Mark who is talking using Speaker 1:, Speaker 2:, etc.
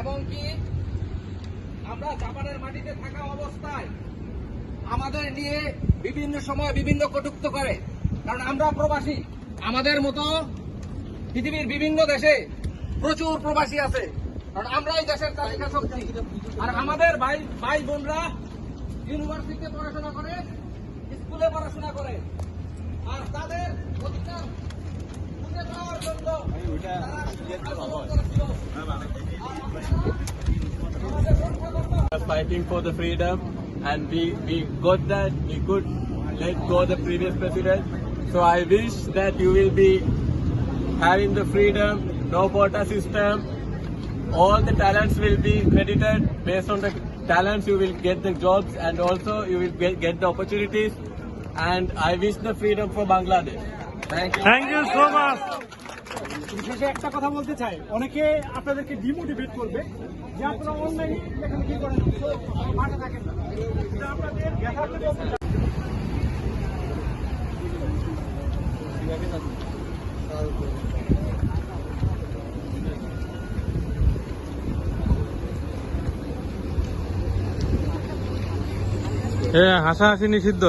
Speaker 1: এবং কি আমরা জাপানের মাটিতে থাকা অবস্থায় আমাদের নিয়ে বিভিন্ন সময় বিভিন্ন কটুক্ত করে। কারণ আমরা প্রবাসী। আমাদের মতো পৃথিবীর বিভিন্ন দেশে প্রচুর প্রবাসী আছে। কারণ আমরাই দেশের তালিকা শক্তি। আর আমাদের ভাই ভাই বোনরা ইউনিভার্সিটিতে পড়াশোনা করে স্কুলে পড়াশোনা করে।
Speaker 2: Fighting for the freedom, and we, we got that. We could let go the previous president. So I wish that you will be having the freedom, no quota system. All the talents will be credited based on the talents. You will get the jobs, and also you will get, get the opportunities. And I wish the freedom for Bangladesh. Thank you.
Speaker 3: Thank you so much.
Speaker 4: শেষে একটা কথা বলতে চাই। অনেকে আপনাদেরকে demotivate করবে যে আপনারা অনলাইনে এখানে কি করেন? মাঠে থাকেন বলতে
Speaker 3: হাসাহাসি নিষিদ্ধ।